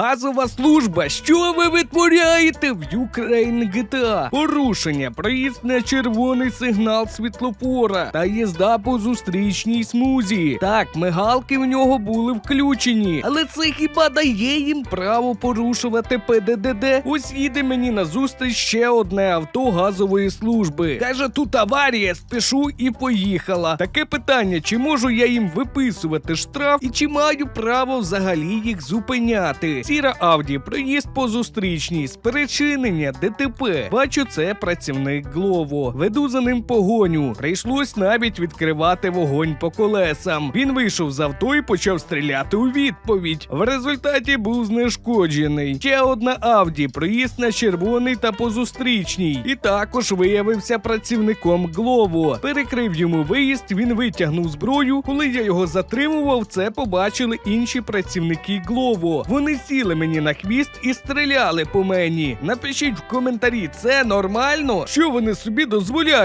Газова служба, що ви витворяєте в Ukraine GTA? Порушення, проїзд на червоний сигнал світлофора та їзда по зустрічній смузі. Так, мигалки в нього були включені, але це хіба дає їм право порушувати ПДДД? Ось їде мені на зустріч ще одне авто газової служби. Каже, тут аварія, спішу і поїхала. Таке питання: чи можу я їм виписувати штраф і чи маю право взагалі їх зупиняти? Сіра Авді, проїзд по зустрічній, спричинення, ДТП. Бачу, це працівник Глово. Веду за ним погоню. Прийшлось навіть відкривати вогонь по колесам. Він вийшов з авто і почав стріляти у відповідь. В результаті був знешкоджений. Ще одна Авді, проїзд на червоний та по зустрічній. І також виявився працівником Глово. Перекрив йому виїзд, він витягнув зброю. Коли я його затримував, це побачили інші працівники Глово. Вони сіли мені на хвіст і стріляли по мені. Напишіть в коментарі, це нормально? Що вони собі дозволяють?